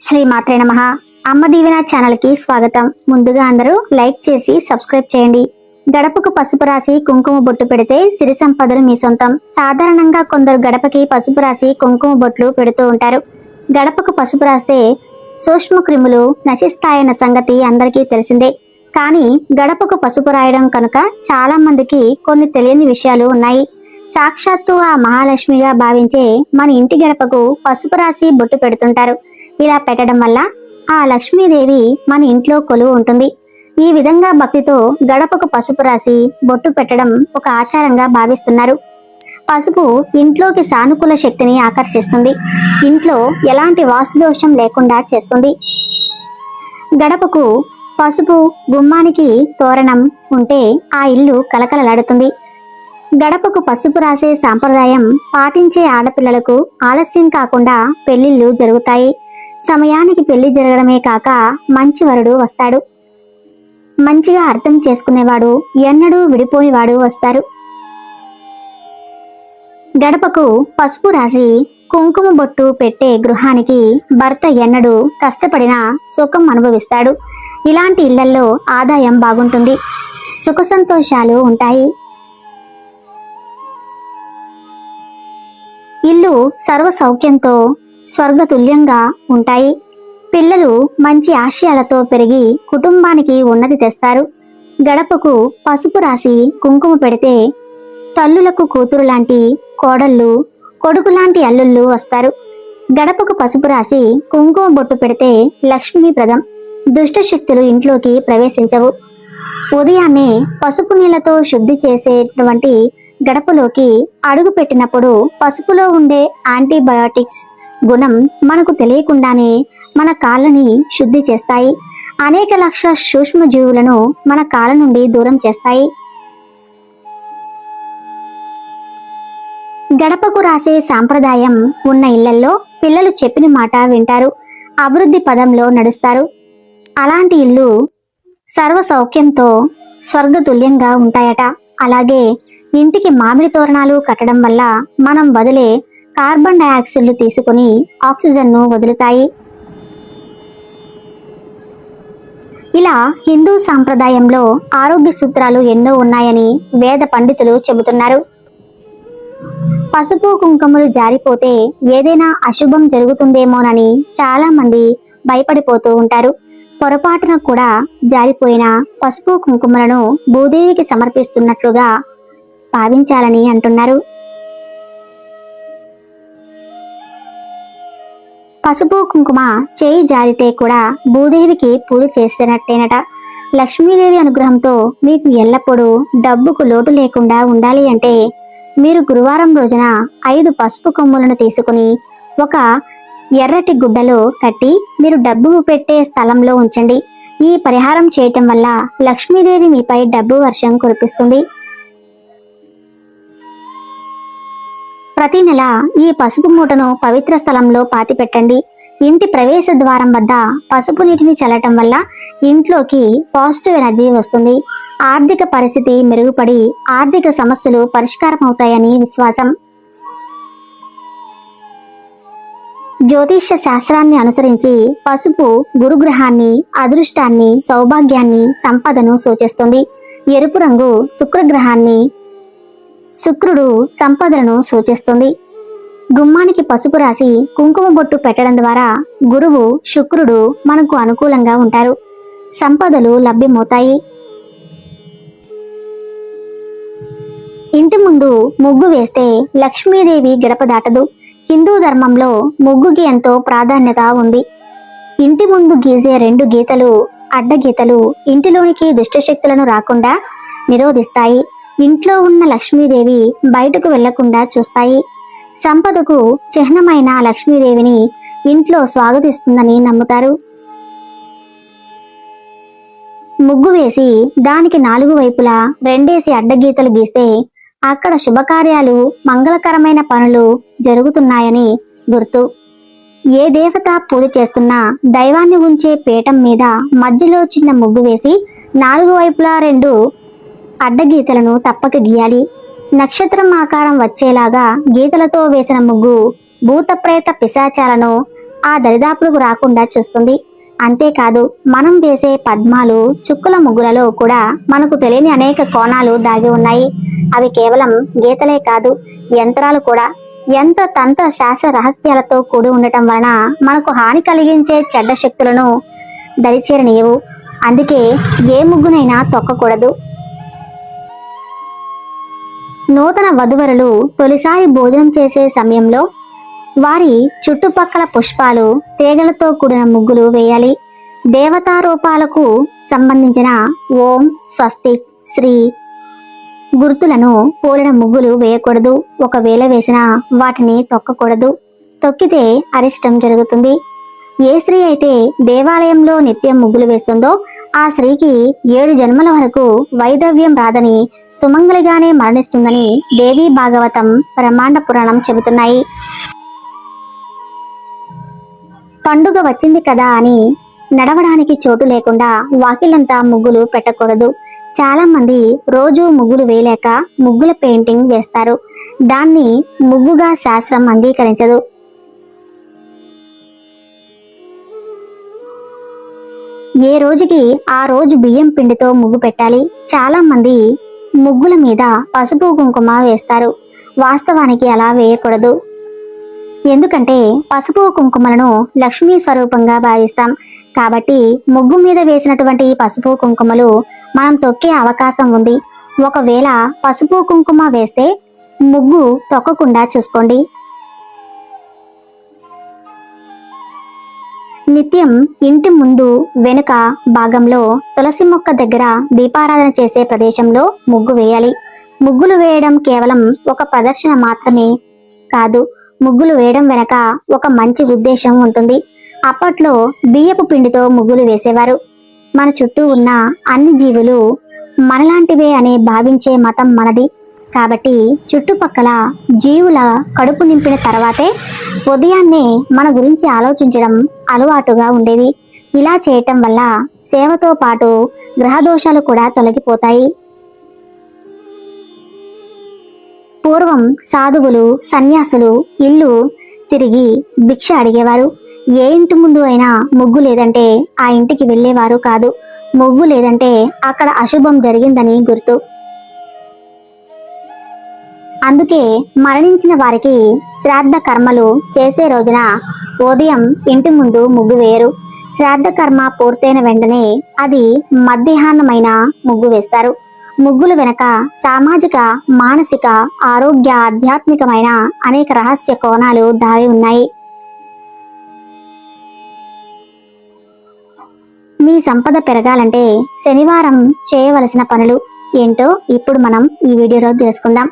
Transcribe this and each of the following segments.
శ్రీ మాత్రే నమ. అమ్మ దీవెన ఛానల్కి స్వాగతం. ముందుగా అందరూ లైక్ చేసి సబ్స్క్రైబ్ చేయండి. గడపకు పసుపు రాసి కుంకుమ బొట్టు పెడితే సిరి సంపదలు మీ సొంతం. సాధారణంగా కొందరు గడపకి పసుపు రాసి కుంకుమ బొట్లు పెడుతూ ఉంటారు. గడపకు పసుపు రాస్తే సూక్ష్మ క్రిములు నశిస్తాయన్న సంగతి అందరికీ తెలిసిందే. కానీ గడపకు పసుపు రాయడం కనుక చాలా మందికి కొన్ని తెలియని విషయాలు ఉన్నాయి. సాక్షాత్తు ఆ మహాలక్ష్మిగా భావించే మన ఇంటి గడపకు పసుపు రాసి బొట్టు పెడుతుంటారు. ఇలా పెట్టడం వల్ల ఆ లక్ష్మీదేవి మన ఇంట్లో కొలువు ఉంటుంది. ఈ విధంగా భక్తితో గడపకు పసుపు రాసి బొట్టు పెట్టడం ఒక ఆచారంగా భావిస్తున్నారు. పసుపు ఇంట్లోకి సానుకూల శక్తిని ఆకర్షిస్తుంది. ఇంట్లో ఎలాంటి వాస్తుదోషం లేకుండా చేస్తుంది. గడపకు పసుపు గుమ్మానికి తోరణం ఉంటే ఆ ఇల్లు కలకలలాడుతుంది. గడపకు పసుపు రాసే సాంప్రదాయం పాటించే ఆడపిల్లలకు ఆలస్యం కాకుండా పెళ్ళిళ్ళు జరుగుతాయి. సమయానికి పెళ్ళి జరగడమే కాక మంచి వరుడు వస్తాడు. మంచిగా అర్థం చేసుకునేవాడు ఎన్నడూ విడిపోయేవాడు వస్తారు. గడపకు పసుపు రాసి కుంకుమ బొట్టు పెట్టే గృహానికి భర్త ఎన్నడూ కష్టపడిన సుఖం అనుభవిస్తాడు. ఇలాంటి ఇళ్ళలో ఆదాయం బాగుంటుంది. సుఖ సంతోషాలు ఉంటాయి. ఇల్లు సర్వ సౌఖ్యంతో స్వర్గతుల్యంగా ఉంటాయి. పిల్లలు మంచి ఆశయాలతో పెరిగి కుటుంబానికి ఉన్నతి తెస్తారు. గడపకు పసుపు రాసి కుంకుమ పెడితే తల్లులకు కూతురు లాంటి కోడళ్ళు కొడుకు లాంటి అల్లుళ్ళు వస్తారు. గడపకు పసుపు రాసి కుంకుమ బొట్టు పెడితే లక్ష్మీప్రదం దుష్ట శక్తులు ఇంట్లోకి ప్రవేశించవు. ఉదయాన్నే పసుపు నీళ్ళతో శుద్ధి చేసేటువంటి గడపలోకి అడుగు పెట్టినప్పుడు పసుపులో ఉండే యాంటీబయాటిక్స్ గుణం మనకు తెలియకుండానే మన కాళ్ళని శుద్ధి చేస్తాయి. అనేక లక్షల సూక్ష్మజీవులను మన కాళ్ళ నుండి దూరం చేస్తాయి. గడపకు రాసే సాంప్రదాయం ఉన్న ఇళ్ళలో పిల్లలు చెప్పిన మాట వింటారు. అభివృద్ధి పదంలో నడుస్తారు. అలాంటి ఇల్లు సర్వసౌఖ్యంతో స్వర్గతుల్యంగా ఉంటాయట. అలాగే ఇంటికి మామిడి తోరణాలు కట్టడం వల్ల మనం వదిలే కార్బన్ డయాక్సైడ్లు తీసుకుని ఆక్సిజన్ను వదులుతాయి. ఇలా హిందూ సాంప్రదాయంలో ఆరోగ్య సూత్రాలు ఎన్నో ఉన్నాయని వేద పండితులు చెబుతున్నారు. పసుపు కుంకుమలు జారిపోతే ఏదైనా అశుభం జరుగుతుందేమోనని చాలా మంది భయపడిపోతూ ఉంటారు. పొరపాటున కూడా జారిపోయిన పసుపు కుంకుమలను భూదేవికి సమర్పిస్తున్నట్లుగా భావించాలని అంటున్నారు. పసుపు కుంకుమ చేయి జారితే కూడా భూదేవికి పూజ చేసినట్టేనట లక్ష్మీదేవి అనుగ్రహంతో మీకు ఎల్లప్పుడూ డబ్బుకు లోటు లేకుండా ఉండాలి అంటే మీరు గురువారం రోజున ఐదు పసుపు కొమ్ములను తీసుకుని ఒక ఎర్రటి గుడ్డలో కట్టి మీరు డబ్బు పెట్టే స్థలంలో ఉంచండి. ఈ పరిహారం చేయటం వల్ల లక్ష్మీదేవి మీపై డబ్బు వర్షం కురిపిస్తుంది. ప్రతి నెల ఈ పసుపు మూటను పవిత్ర స్థలంలో పాతిపెట్టండి. ఇంటి ప్రవేశ ద్వారం వద్ద పసుపు నీటిని చల్లటం వల్ల ఇంట్లోకి పాజిటివ్ ఎనర్జీ వస్తుంది. ఆర్థిక పరిస్థితి మెరుగుపడి ఆర్థిక సమస్యలు పరిష్కారం అవుతాయని విశ్వాసం. జ్యోతిష్య శాస్త్రాన్ని అనుసరించి పసుపు గురుగ్రహాన్ని అదృష్టాన్ని సౌభాగ్యాన్ని సంపదను సూచిస్తుంది. ఎరుపు రంగు శుక్రగ్రహాన్ని శుక్రుడు సంపదలను సూచిస్తుంది. గుమ్మానికి పసుపు రాసి కుంకుమ బొట్టు పెట్టడం ద్వారా గురువు శుక్రుడు మనకు అనుకూలంగా ఉంటారు. సంపదలు లభ్యమవుతాయి. ఇంటి ముందు ముగ్గు వేస్తే లక్ష్మీదేవి గడప దాటదు. హిందూ ధర్మంలో ముగ్గుకి ఎంతో ప్రాధాన్యత ఉంది. ఇంటి ముందు గీసే రెండు గీతలు అడ్డగీతలు ఇంటిలోనికి దుష్టశక్తులను రాకుండా నిరోధిస్తాయి. ఇంట్లో ఉన్న లక్ష్మీదేవి బయటకు వెళ్ళకుండా చూస్తాయి. సంపదకు చిహ్నమైన లక్ష్మీదేవిని ఇంట్లో స్వాగతిస్తుందని నమ్ముతారు. ముగ్గు వేసి దానికి నాలుగు వైపులా రెండేసి అడ్డగీతలు గీస్తే అక్కడ శుభకార్యాలు మంగళకరమైన పనులు జరుగుతున్నాయని గుర్తు. ఏ దేవత పూజ చేస్తున్నా దైవాన్ని ఉంచే పీఠం మీద మధ్యలో చిన్న ముగ్గు వేసి నాలుగు వైపులా రెండు అడ్డగీతలను తప్పక గీయాలి. నక్షత్రం ఆకారం వచ్చేలాగా గీతలతో వేసిన ముగ్గు భూతప్రేత పిశాచాలను ఆ దరిదాపులకు రాకుండా చూస్తుంది. అంతేకాదు మనం వేసే పద్మాలు చుక్కుల ముగ్గులలో కూడా మనకు తెలియని అనేక కోణాలు దాగి ఉన్నాయి. అవి కేవలం గీతలే కాదు యంత్రాలు కూడా. ఎంత తంత్ర శాస్త్ర రహస్యాలతో కూడి ఉండటం వలన మనకు హాని కలిగించే చెడ్డ శక్తులను దరిచేరనీయవు. అందుకే ఏ ముగ్గునైనా తొక్కకూడదు. నూతన వధువరులు తొలిసారి భోజనం చేసే సమయంలో వారి చుట్టుపక్కల పుష్పాలు తీగలతో కూడిన ముగ్గులు వేయాలి. దేవతారూపాలకు సంబంధించిన ఓం స్వస్తి శ్రీ గుర్తులను పోలిన ముగ్గులు వేయకూడదు. ఒకవేళ వేసినా వాటిని తొక్కకూడదు. తొక్కితే అరిష్టం జరుగుతుంది. ఏ స్త్రీ అయితే దేవాలయంలో నిత్యం ముగ్గులు వేస్తుందో ఆ స్త్రీకి ఏడు జన్మల వరకు వైదవ్యం రాదని సుమంగలిగానే మరణిస్తుందని దేవీ భాగవతం బ్రహ్మాండ పురాణం చెబుతున్నాయి. పండుగ వచ్చింది కదా అని నడవడానికి చోటు లేకుండా వాకిలంతా ముగ్గులు పెట్టకూడదు. చాలా మంది రోజు ముగ్గులు వేయలేక ముగ్గుల పెయింటింగ్ వేస్తారు. దాన్ని ముగ్గుగా శాస్త్రం అంగీకరించదు. ఏ రోజుకి ఆ రోజు బియ్యం పిండితో ముగ్గు పెట్టాలి? చాలా మంది ముగ్గుల మీద పసుపు కుంకుమ వేస్తారు. వాస్తవానికి అలా వేయకూడదు. ఎందుకంటే పసుపు కుంకుమలను లక్ష్మీ స్వరూపంగా భావిస్తాం. కాబట్టి ముగ్గు మీద వేసినటువంటి పసుపు కుంకుమలు మనం తొక్కే అవకాశం ఉంది. ఒకవేళ పసుపు కుంకుమ వేస్తే ముగ్గు తొక్కకుండా చూసుకోండి. నిత్యం ఇంటి ముందు వెనుక భాగంలో తులసి మొక్క దగ్గర దీపారాధన చేసే ప్రదేశంలో ముగ్గు వేయాలి. ముగ్గులు వేయడం కేవలం ఒక ప్రదర్శన మాత్రమే కాదు ముగ్గులు వేయడం వెనక ఒక మంచి ఉద్దేశం ఉంటుంది. అప్పట్లో బియ్యపు పిండితో ముగ్గులు వేసేవారు. మన చుట్టూ ఉన్న అన్ని జీవులు మనలాంటివే అని భావించే మతం మనది. కాబట్టి చుట్టుపక్కల జీవుల కడుపు నింపిన తర్వాతే ఉదయాన్నే మన గురించి ఆలోచించడం అలవాటుగా ఉండేవి. ఇలా చేయటం వల్ల సేవతో పాటు గ్రహదోషాలు కూడా తొలగిపోతాయి. పూర్వం సాధువులు సన్యాసులు ఇల్లు తిరిగి భిక్ష అడిగేవారు. ఏ ఇంటి ముందు అయినా ముగ్గు లేదంటే ఆ ఇంటికి వెళ్ళేవారు కాదు. ముగ్గు లేదంటే అక్కడ అశుభం జరిగిందని గుర్తు. అందుకే మరణించిన వారికి శ్రాద్ధ కర్మలు చేసే రోజున ఉదయం ఇంటి ముందు ముగ్గు వేయరు. శ్రాద్ధ కర్మ పూర్తయిన వెంటనే అది మధ్యాహ్నమైన ముగ్గు వేస్తారు. ముగ్గులు వెనక సామాజిక మానసిక ఆరోగ్య ఆధ్యాత్మికమైన అనేక రహస్య కోణాలు దాగి ఉన్నాయి. మీ సంపద పెరగాలంటే శనివారం చేయవలసిన పనులు ఏంటో ఇప్పుడు మనం ఈ వీడియోలో తెలుసుకుందాం.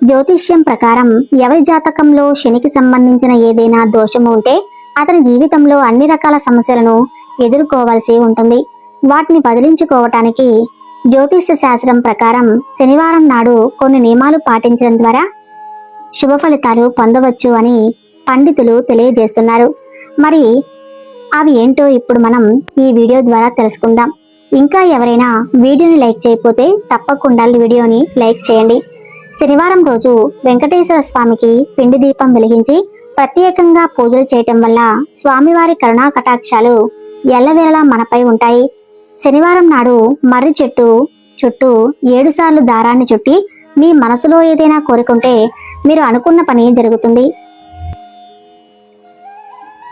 జ్యోతిష్యం ప్రకారం ఎవరి జాతకంలో శనికి సంబంధించిన ఏదైనా దోషము ఉంటే అతని జీవితంలో అన్ని రకాల సమస్యలను ఎదుర్కోవాల్సి ఉంటుంది. వాటిని బదిలించుకోవటానికి జ్యోతిష్య శాస్త్రం ప్రకారం శనివారం నాడు కొన్ని నియమాలు పాటించడం ద్వారా శుభ ఫలితాలు పొందవచ్చు అని పండితులు తెలియజేస్తున్నారు. మరి అవి ఏంటో ఇప్పుడు మనం ఈ వీడియో ద్వారా తెలుసుకుందాం. ఇంకా ఎవరైనా వీడియోని లైక్ చేయకపోతే తప్పకుండా వీడియోని లైక్ చేయండి. శనివారం రోజు వెంకటేశ్వర స్వామికి పిండి దీపం వెలిగించి ప్రత్యేకంగా పూజలు చేయటం వల్ల స్వామివారి కరుణా కటాక్షాలు ఎల్లవేళలా మనపై ఉంటాయి. శనివారం నాడు మర్రి చెట్టు చుట్టూ ఏడుసార్లు దారాన్ని చుట్టి మీ మనసులో ఏదైనా కోరుకుంటే మీరు అనుకున్న పని జరుగుతుంది.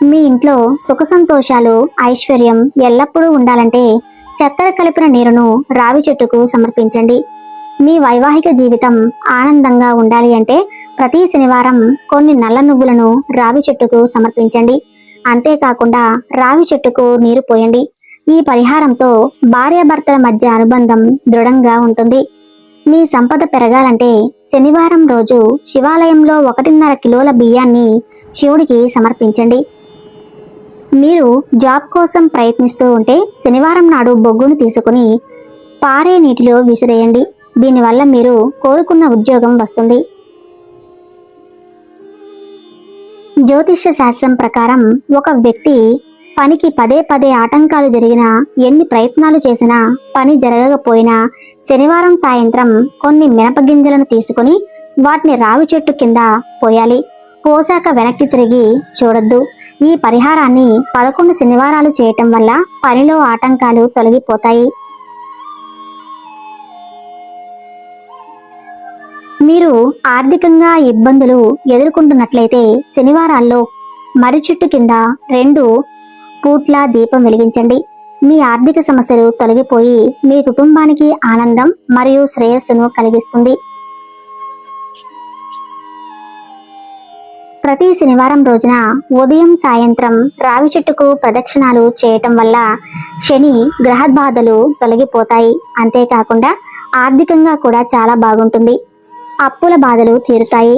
మీ ఇంట్లో సుఖ సంతోషాలు ఐశ్వర్యం ఎల్లప్పుడూ ఉండాలంటే చక్కెర కలిపిన నీరును రావి చెట్టుకు సమర్పించండి. మీ వైవాహిక జీవితం ఆనందంగా ఉండాలి అంటే ప్రతి శనివారం కొన్ని నల్ల నువ్వులను రావి చెట్టుకు సమర్పించండి. అంతేకాకుండా రావి చెట్టుకు నీరు పోయండి. ఈ పరిహారంతో భార్యాభర్తల మధ్య అనుబంధం దృఢంగా ఉంటుంది. మీ సంపద పెరగాలంటే శనివారం రోజు శివాలయంలో ఒకటిన్నర కిలోల బియ్యాన్ని శివుడికి సమర్పించండి. మీరు జాబ్ కోసం ప్రయత్నిస్తూ ఉంటే శనివారం నాడు బొగ్గును తీసుకుని పారే నీటిలో విసిరేయండి. దీనివల్ల మీరు కోరుకున్న ఉద్యోగం వస్తుంది. జ్యోతిష్య శాస్త్రం ప్రకారం ఒక వ్యక్తి పనికి పదే పదే ఆటంకాలు జరిగినా ఎన్ని ప్రయత్నాలు చేసినా పని జరగకపోయినా శనివారం సాయంత్రం కొన్ని మినపగింజలను తీసుకుని వాటిని రావి చెట్టు కింద పోయాలి. పోసాక వెనక్కి తిరిగి చూడొద్దు. ఈ పరిహారాన్ని పదకొండు శనివారాలు చేయటం వల్ల పనిలో ఆటంకాలు తొలగిపోతాయి. మీరు ఆర్థికంగా ఇబ్బందులు ఎదుర్కొంటున్నట్లయితే శనివారాల్లో మర్రి చెట్టు కింద రెండు పూట్ల దీపం వెలిగించండి. మీ ఆర్థిక సమస్యలు తొలగిపోయి మీ కుటుంబానికి ఆనందం మరియు శ్రేయస్సును కలిగిస్తుంది. ప్రతి శనివారం రోజున ఉదయం సాయంత్రం రావి చెట్టుకు ప్రదక్షిణాలు చేయటం వల్ల శని గ్రహ బాధలు తొలగిపోతాయి. అంతేకాకుండా ఆర్థికంగా కూడా చాలా బాగుంటుంది. అప్పుల బాధలు తీరుతాయి.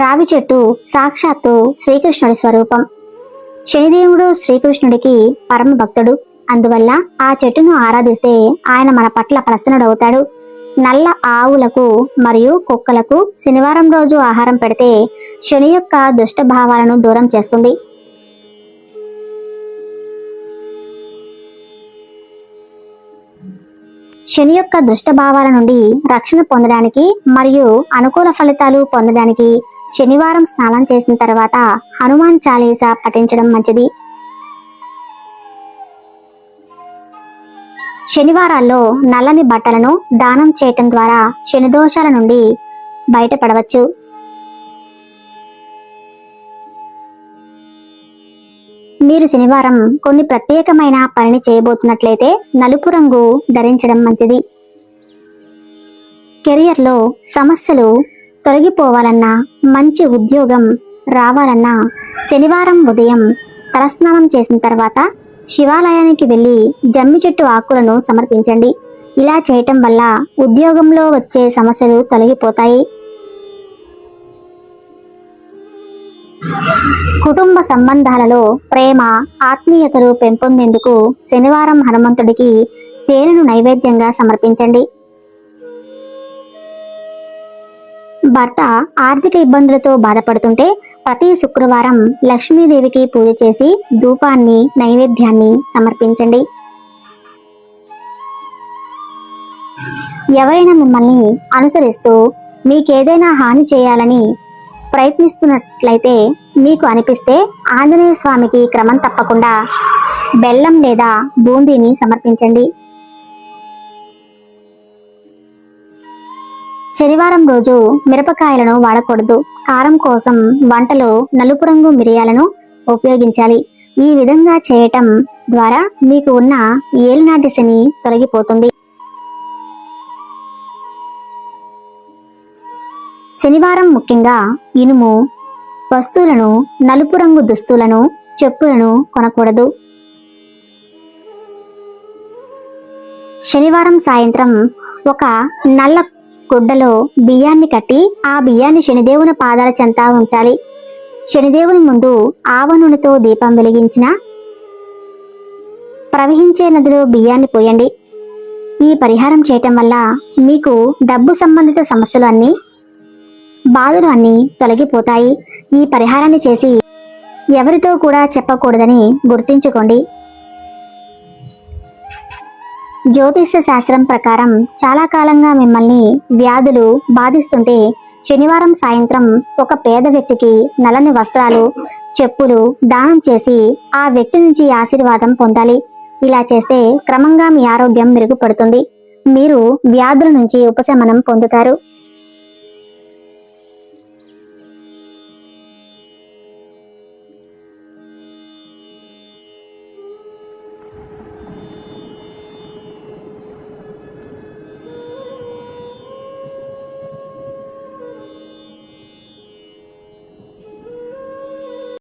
రావి చెట్టు సాక్షాత్తు శ్రీకృష్ణుడి స్వరూపం. శనిదేవుడు శ్రీకృష్ణుడికి పరమ భక్తుడు అందువల్ల ఆ చెట్టును ఆరాధిస్తే ఆయన మన పట్ల ప్రసన్నుడవుతాడు. నల్ల ఆవులకు మరియు కుక్కలకు శనివారం రోజు ఆహారం పెడితే శని యొక్క దుష్ట భావాలను దూరం చేస్తుంది. శని యొక్క దుష్ట భావాల నుండి రక్షణ పొందడానికి మరియు అనుకూల ఫలితాలు పొందడానికి శనివారం స్నానం చేసిన తర్వాత హనుమాన్ చాలీసా పఠించడం మంచిది. శనివారాల్లో నల్లని బట్టలను దానం చేయటం ద్వారా శని దోషాల నుండి బయటపడవచ్చు. మీరు శనివారం కొన్ని ప్రత్యేకమైన పనిని చేయబోతున్నట్లయితే నలుపు రంగు ధరించడం మంచిది. కెరియర్లో సమస్యలు తొలగిపోవాలన్నా మంచి ఉద్యోగం రావాలన్నా శనివారం ఉదయం తలస్నానం చేసిన తర్వాత శివాలయానికి వెళ్ళి జమ్మి చెట్టు ఆకులను సమర్పించండి. ఇలా చేయటం వల్ల ఉద్యోగంలో వచ్చే సమస్యలు తొలగిపోతాయి. కుటుంబ సంబంధాలలో ప్రేమ ఆత్మీయతలు పెంపొందేందుకు శనివారం హనుమంతుడికి తేనెను నైవేద్యంగా సమర్పించండి. భర్త ఆర్థిక ఇబ్బందులతో బాధపడుతుంటే ప్రతి శుక్రవారం లక్ష్మీదేవికి పూజ చేసి ధూపాన్ని నైవేద్యాన్ని సమర్పించండి. ఎవరైనా మిమ్మల్ని అనుసరిస్తూ మీకేదైనా హాని చేయాలని ప్రయత్నిస్తున్నట్లయితే మీకు అనిపిస్తే ఆంజనేయ స్వామికి క్రమం తప్పకుండా బెల్లం లేదా బూందీని సమర్పించండి. శనివారం రోజు మిరపకాయలను వాడకూడదు. కారం కోసం వంటలో నలుపు రంగు మిరియాలను ఉపయోగించాలి. ఈ విధంగా చేయటం ద్వారా మీకు ఉన్న ఏలినాటి శని తొలగిపోతుంది. శనివారం ముఖ్యంగా ఇనుము వస్తువులను నలుపు రంగు దుస్తులను చెప్పులను కొనకూడదు. శనివారం సాయంత్రం ఒక నల్ల గుడ్డలో బియ్యాన్ని కట్టి ఆ బియ్యాన్ని శనిదేవుని పాదాల చెంత ఉంచాలి. శనిదేవుని ముందు ఆవ నూనెతో దీపం వెలిగించిన ప్రవహించే నదిలో బియ్యాన్ని పోయండి. ఈ పరిహారం చేయటం వల్ల మీకు డబ్బు సంబంధిత సమస్యలు అన్నీ బాధలు అన్నీ తొలగిపోతాయి. ఈ పరిహారాన్ని చేసి ఎవరితో కూడా చెప్పకూడదని గుర్తించుకోండి. జ్యోతిష శాస్త్రం ప్రకారం చాలా కాలంగా మిమ్మల్ని వ్యాధులు బాధిస్తుంటే శనివారం సాయంత్రం ఒక పేద వ్యక్తికి నలని వస్త్రాలు చెప్పులు దానం చేసి ఆ వ్యక్తి నుంచి ఆశీర్వాదం పొందాలి. ఇలా చేస్తే క్రమంగా మీ ఆరోగ్యం మెరుగుపడుతుంది. మీరు వ్యాధుల నుంచి ఉపశమనం పొందుతారు.